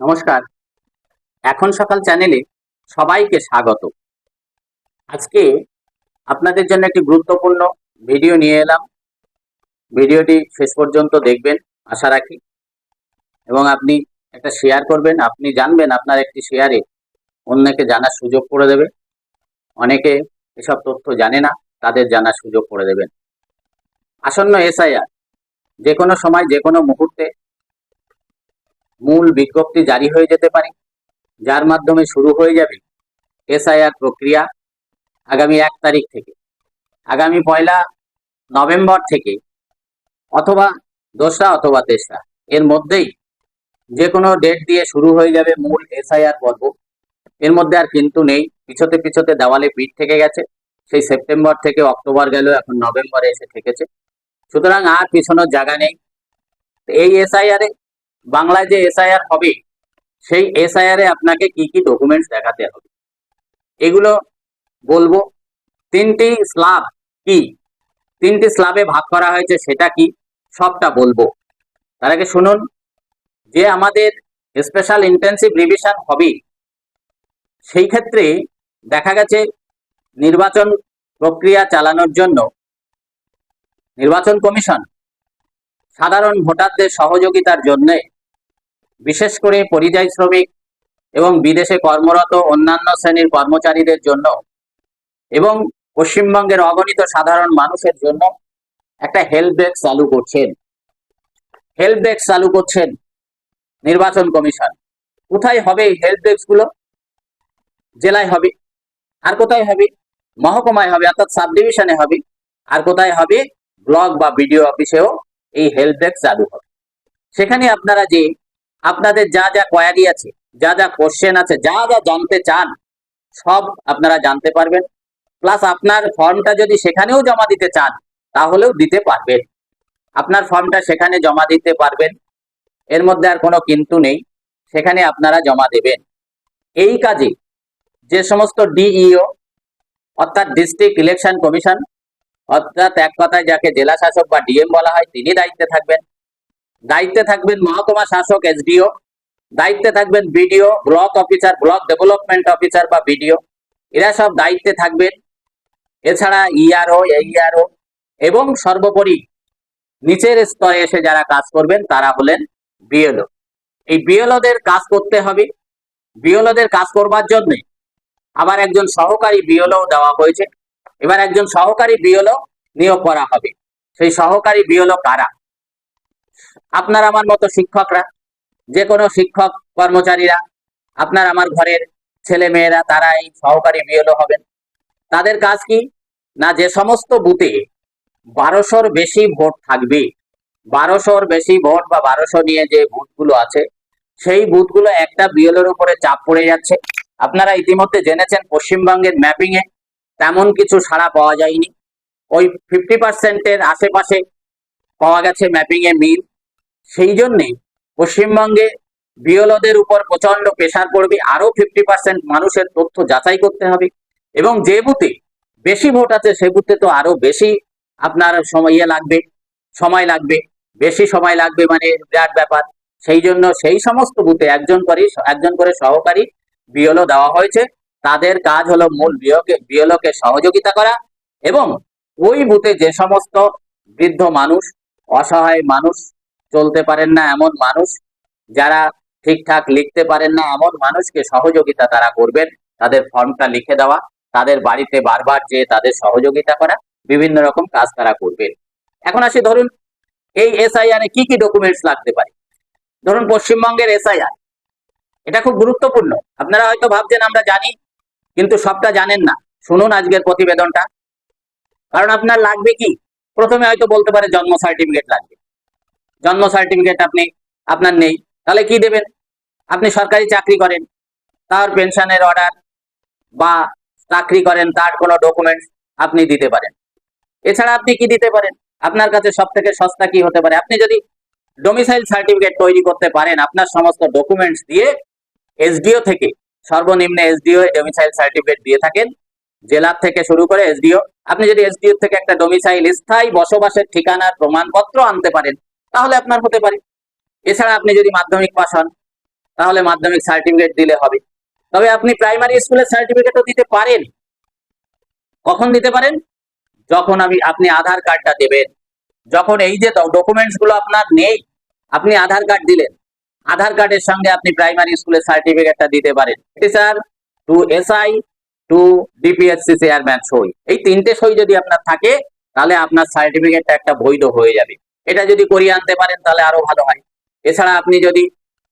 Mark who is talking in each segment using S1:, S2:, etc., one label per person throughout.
S1: নমস্কার। এখন সকাল চ্যানেলে সবাইকে স্বাগত। আজকে আপনাদের জন্য একটি গুরুত্বপূর্ণ ভিডিও নিয়ে এলাম। ভিডিওটি শেষ পর্যন্ত দেখবেন, আশা রাখি। এবং আপনি একটা শেয়ার করবেন, আপনি জানবেন আপনার একটি শেয়ারে অন্যকে জানার সুযোগ করে দেবে। অনেকে এসব তথ্য জানে না, তাদের জানার সুযোগ করে দেবেন। আসন্ন এসআইআর যে কোনো সময় যে কোনো মুহূর্তে মূল বিজ্ঞপ্তি জারি হয়ে যেতে পারে, যার মাধ্যমে শুরু হয়ে যাবে এসআইআর প্রক্রিয়া আগামী এক তারিখ থেকে। আগামী পয়লা নভেম্বর থেকে অথবা দোসরা অথবা তেসরা, এর মধ্যেই যে কোনো ডেট দিয়ে শুরু হয়ে যাবে মূল এসআইআর পর্ব। এর মধ্যে আর কিন্তু নেই, পিছতে পিছতে দেওয়ালে পিঠ থেকে গেছে, সেই সেপ্টেম্বর থেকে অক্টোবর গেল, এখন নভেম্বরে এসে ঠেকেছে সুতরাং আর পিছনোর জায়গা নেই। এই এসআইআর বাংলায় যে এসআইআর হবে, সেই এসআইআর এ আপনাকে কি কি ডকুমেন্টস দেখাতে হবে? এগুলো বলব। তিনটি স্ল্যাব কি? তিনটি স্ল্যাবে ভাগ করা হয়েছে সেটা কি? সবটা বলব। তার আগে শুনুন, যে আমাদের স্পেশাল ইন্টেন্সিভ রিভিশন হবে, সেই ক্ষেত্রে দেখা গেছে নির্বাচন প্রক্রিয়া চালানোর জন্য নির্বাচন কমিশন সাধারণ ভোটারদের সহযোগিতার জন্য বিশেষ করে পরিযায়ী শ্রমিক এবং বিদেশে কর্মরত অন্যান্য শ্রেণির কর্মচারীদের জন্য এবং পশ্চিমবঙ্গের অগণিত সাধারণ মানুষের জন্য একটা হেল্প ডেস্ক চালু করছেন। হেল্প ডেস্ক চালু করছেন নির্বাচন কমিশন। কোথায় হবে এই হেল্প ডেস্কগুলো? জেলায় হবে। আর কোথায় হবে? মহকুমায় হবে, অর্থাৎ সাব ডিভিশনে হবে। আর কোথায় হবে? ব্লক বা বিডিও অফিসেও এই হেল্প ডেস্ক চালু হবে। সেখানে আপনারা যে আপনাদের যা যা কোয়ারি আছে, যা যা কোশ্চেন আছে, যা যা জানতে চান, সব আপনারা জানতে পারবেন। প্লাস আপনার ফর্মটা যদি সেখানেও জমা দিতে চান, তাহলেও দিতে পারবেন। আপনার ফর্মটা সেখানে জমা দিতে পারবেন। এর মধ্যে আর কোনো কিন্তু নেই। সেখানে আপনারা জমা দেবেন। এই কাজে যে সমস্ত ডিইও অর্থাৎ ডিস্ট্রিক্ট ইলেকশন কমিশন অর্থাৎ এক কথায় যাকে জেলা শাসক বা ডিএম বলা হয়, তিনি দায়িত্বে থাকবেন। দায়িত্বে থাকবেন মহকুমা শাসক, এসডিও। দায়িত্বে থাকবেন BDO, block officer, block development officer বা বিডিও। এরা সব দায়িত্বে থাকবেন। এছাড়া ইআরও, এইআরও এবং সর্বোপরি নিচের স্তরে এসে যারা কাজ করবেন, তারা হলেন বিএলও। এই বিএলওদের কাজ করতে হবে। বিএলওদের কাজ করবার জন্য আবার একজন সহকারী বিএলও দেওয়া হয়েছে। এবার একজন সহকারী বিএলও নিয়োগ করা হবে। সেই সহকারী বিএলও কারা? আপনার আমার মতো শিক্ষকরা যে কোনো শিক্ষক কর্মচারীরা, আপনার আমার ঘরের ছেলে মেয়েরা তারা এই সহকারী বিএলও হবেন। তাদের কাজ কি? না, যে সমস্ত বুথে বারোশোর বেশি ভোট থাকবে, বারোশোর বেশি ভোট বা বারোশো নিয়ে যে বুথগুলো আছে, সেই বুথগুলো একটা বিএলওর উপরে চাপ পড়ে যাচ্ছে। আপনারা ইতিমধ্যে জেনেছেন, পশ্চিমবঙ্গের ম্যাপিং এ তেমন কিছু সাড়া পাওয়া যায়নি। ওই ফিফটি পার্সেন্টের আশেপাশে পাওয়া গেছে ম্যাপিং এ মিল। সেই জন্যে পশ্চিমবঙ্গে বিএলওদের উপর প্রচণ্ড প্রেশার পড়বে আরও ফিফটি পার্সেন্ট মানুষের তথ্য যাচাই করতে হবে এবং যে বুথে বেশি ভোট আছে সে বুথে তো আরও বেশি আপনার সময় ইয়ে লাগবে, সময় লাগবে, বেশি সময় লাগবে মানে বিরাট ব্যাপার। সেই জন্য সেই সমস্ত বুথে একজন করে একজন করে সহকারী বিএলও দেওয়া হয়েছে। তাদের কাজ হলো মূল বিওকে বিএলওকে সহযোগিতা করা এবং ওই বুথে যে সমস্ত বৃদ্ধ মানুষ, অসহায় মানুষ চলতে পারেন না এমন মানুষ। যারা ঠিকঠাক লিখতে পারেন না এমন মানুষকে সহযোগিতা তারা করবেন। তাদের ফর্মটা লিখে দেওয়া, তাদের বাড়িতে বারবার যে তাদের সহযোগিতা করা, বিভিন্ন রকম কাজ তারা করবেন। এখন আসি ধরুন, এই এসআইআর এ কি কি ডকুমেন্টস লাগতে পারে? ধরুন পশ্চিমবঙ্গের এসআইআর এটা খুব গুরুত্বপূর্ণ। আপনারা হয়তো ভাবছেন আমরা জানি, কিন্তু সবটা জানেন না। শুনুন আজকের প্রতিবেদনটা। কারণ আপনার লাগবে কি? প্রথমে হয়তো বলতে পারে জন্ম সার্টিফিকেট লাগবে। জন্ম সার্টিফিকেট আপনি, আপনার নেই। তাহলে কি দেবেন? আপনি সরকারি চাকরি করেন, তার পেনশনের অর্ডার বা চাকরি করেন, তার কোনো ডকুমেন্টস আপনি দিতে পারেন। এছাড়া আপনি কি দিতে পারেন? আপনার কাছে সব থেকে সস্তা কি হতে পারে? আপনি যদি ডোমিসাইল সার্টিফিকেট তৈরি করতে পারেন, আপনার সমস্ত ডকুমেন্টস দিয়ে এসডিও থেকে, সর্বনিম্ন এসডিও ডোমিসাইল সার্টিফিকেট দিয়ে থাকেন জেলার থেকে শুরু করে এসডিও। আপনি যদি এসডিও থেকে একটা ডোমিসাইল স্থায়ী বসবাসের ঠিকানার প্রমাণপত্র আনতে পারেন তাহলে আপনার হতে পারে। এছাড়া আপনি যদি মাধ্যমিক পাস হন, তাহলে মাধ্যমিক সার্টিফিকেট দিলে হবে। তবে আপনি প্রাইমারি স্কুলের সার্টিফিকেটও দিতে পারেন। কখন দিতে পারেন? যখন আমি, আপনি আধার কার্ডটা দেবেন। যখন এই যে ডকুমেন্টসগুলো আপনার নেই, আপনি আধার কার্ড দিলেন। আধার কার্ডের সঙ্গে আপনি প্রাইমারি স্কুলের সার্টিফিকেটটা দিতে পারেন। Sir to SI to DPSC chairman সই। এই তিনটে সই যদি আপনার থাকে, তাহলে আপনার সার্টিফিকেটটা একটা বৈধ হয়ে যাবে। এটা যদি করিয়ে আনতে পারেন, তাহলে আরও ভালো হয়। এছাড়া আপনি যদি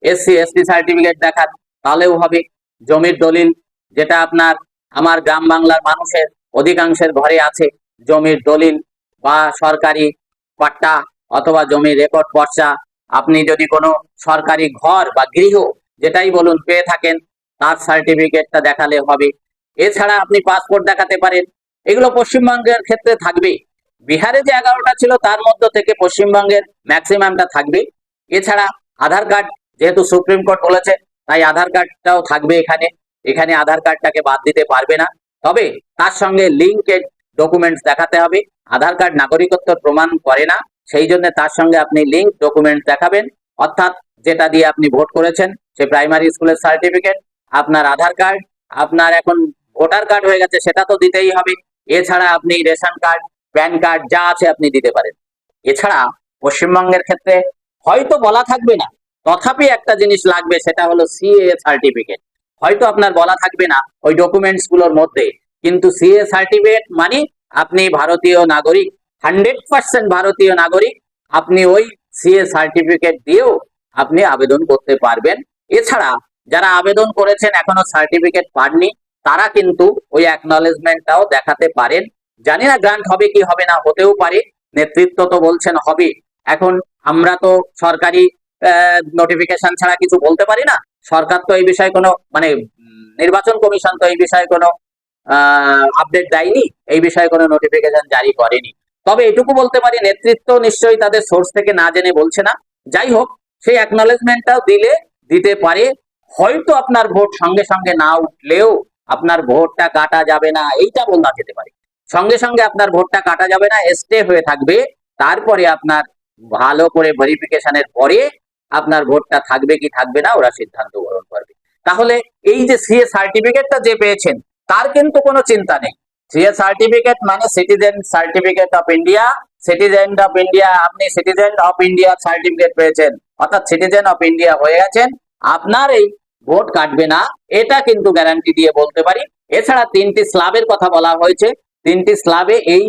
S1: এসসি এসটি সার্টিফিকেট দেখান, তাহলেও হবে। জমির দলিল যেটা আপনার, আমার গ্রাম বাংলার মানুষের অধিকাংশের ঘরে আছে। জমির দলিল বা সরকারি পাট্টা অথবা জমির রেকর্ড পর্চা আপনি যদি কোনো সরকারি ঘর বা গৃহ যেটাই বলুন পেয়ে থাকেন, তার সার্টিফিকেটটা দেখালে হবে। এছাড়া আপনি পাসপোর্ট দেখাতে পারেন। এগুলো পশ্চিমবঙ্গের ক্ষেত্রে থাকবে বিহারে যে এগারোটা ছিল, তার মধ্য থেকে পশ্চিমবঙ্গের ম্যাক্সিমামটা থাকবে এছাড়া আধার কার্ড যেহেতু সুপ্রিম কোর্ট বলেছে, তাই আধার কার্ডটাও থাকবে এখানে। এখানে আধার কার্ডটাকে বাদ দিতে পারবে না। তবে তার সঙ্গে লিঙ্কেড ডকুমেন্টস দেখাতে হবে। আধার কার্ড নাগরিকত্ব প্রমাণ করে না, সেই জন্য তার সঙ্গে আপনি লিঙ্ক ডকুমেন্টস দেখাবেন। অর্থাৎ যেটা দিয়ে আপনি ভোট করেছেন, সে প্রাইমারি স্কুলের সার্টিফিকেট আপনার আধার কার্ড, আপনার এখন ভোটার কার্ড হয়ে গেছে, সেটা তো দিতেই হবে। এছাড়া আপনি রেশন কার্ড প্যান কার্ড যা আছে আপনি দিতে পারেন। এছাড়া পশ্চিমবঙ্গের ক্ষেত্রে হয়তো বলা থাকবে না। তথাপি একটা জিনিস লাগবে, সেটা হলো সিএ সার্টিফিকেট হয়তো আপনার বলা থাকবে না ওই ডকুমেন্টসগুলোর মধ্যে, কিন্তু সিএ সার্টিফিকেট মানে আপনি ভারতীয় নাগরিক হান্ড্রেড পার্সেন্ট ভারতীয় নাগরিক, আপনি ওই সিএ সার্টিফিকেট দিয়েও আপনি আবেদন করতে পারবেন। এছাড়া যারা আবেদন করেছেন এখনও সার্টিফিকেট পাননি, তারা কিন্তু ওই অ্যাকনলেজমেন্টটাও দেখাতে পারেন। জানি না গ্রান্ট হবে কি হবে না, হতেও পারে, নেতৃত্ব তো বলছেন হবে। এখন আমরা তো সরকারি নোটিফিকেশন ছাড়া কিছু বলতে পারি না। সরকার তো এই বিষয়ে কোনো মানে নির্বাচন কমিশন তো এই বিষয়ে কোনো আপডেট দেয়নি, এই বিষয়ে কোনো নোটিফিকেশন জারি করেনি। তবে এটুকু বলতে পারি, নেতৃত্ব নিশ্চয়ই তাদের সোর্স থেকে না জেনে বলছে না। যাই হোক, সেই অ্যাকনলেজমেন্টটাও দিলে দিতে পারে। হয়তো আপনার ভোট সঙ্গে সঙ্গে না উঠলেও আপনার ভোটটা কাটা যাবে না, এইটা বলা যেতে পারে। সঙ্গে সঙ্গে আপনার ভোটটা কাটা যাবে না স্টে হয়ে থাকবে। তারপরে আপনার ভালো করে ভেরিফিকেশনের পরে আপনার ভোটটা থাকবে কি থাকবে না, ওরা সিদ্ধান্ত গ্রহণ করবে। তাহলে এই যে সিএ সার্টিফিকেটটা যে পেয়েছেন, তার কিন্তু কোনো চিন্তা নেই। সিএ সার্টিফিকেট মানে citizen certificate of India citizen of India আপনি সিটিজেন অফ ইন্ডিয়া সার্টিফিকেট পেয়েছেন, অর্থাৎ সিটিজেন অফ ইন্ডিয়া হয়ে গেছেন, আপনার এই ভোট কাটবে না, এটা কিন্তু গ্যারান্টি দিয়ে বলতে পারি। এছাড়া তিনটি স্ল্যাবের কথা বলা হয়েছে তিনটি স্ল্যাবে এই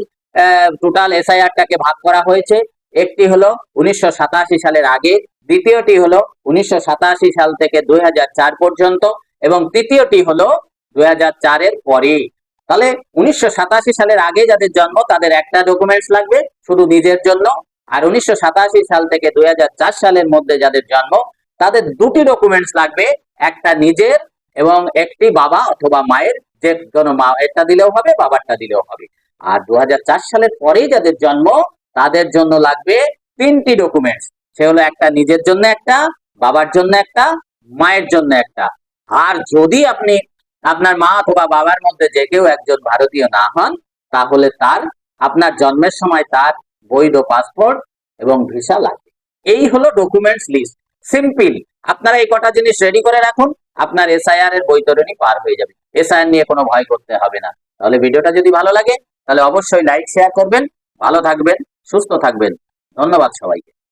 S1: টোটাল এসআইআরটাকে ভাগ করা হয়েছে। একটি হলো উনিশশো সাতাশি সালের আগে, দ্বিতীয়টি হলো উনিশশো সাতাশি সাল থেকে দুই পর্যন্ত, এবং তৃতীয়টি হলো দুই এর পরে। তাহলে উনিশশো সাতাশি সালের আগে যাদের জন্ম, তাদের একটা ডকুমেন্টস লাগবে, শুধু নিজের জন্য। আর উনিশশো সাতাশি সাল থেকে দুই হাজার চার সালের মধ্যে যাদের জন্ম, তাদের দুটি ডকুমেন্টস লাগবে, একটা নিজের এবং একটি বাবা অথবা মায়ের। যে কোনো মা এটা দিলেও হবে, বাবারটা দিলেও হবে। আর দু হাজার চার সালের পরেই যাদের জন্ম, তাদের জন্য লাগবে তিনটি ডকুমেন্টস সে হলো একটা নিজের জন্য একটা, বাবার জন্য একটা, মায়ের জন্য একটা। আর যদি আপনি আপনার মা অথবা বাবার মধ্যে যে কেউ একজন ভারতীয় না হন, তাহলে তার, আপনার জন্মের সময় তার বৈধ পাসপোর্ট এবং ভিসা লাগবে। এই হলো ডকুমেন্টস লিস্ট সিম্পল আপনারা এই কটা জিনিস রেডি করে রাখুন, আপনার এসআইআর এর বৈতরণী পার হয়ে যাবে। এসআইআর নিয়ে কোনো ভয় করতে হবে না। তাহলে ভিডিওটা যদি ভালো লাগে, তাহলে অবশ্যই লাইক শেয়ার করবেন। ভালো থাকবেন, সুস্থ থাকবেন। ধন্যবাদ সবাইকে।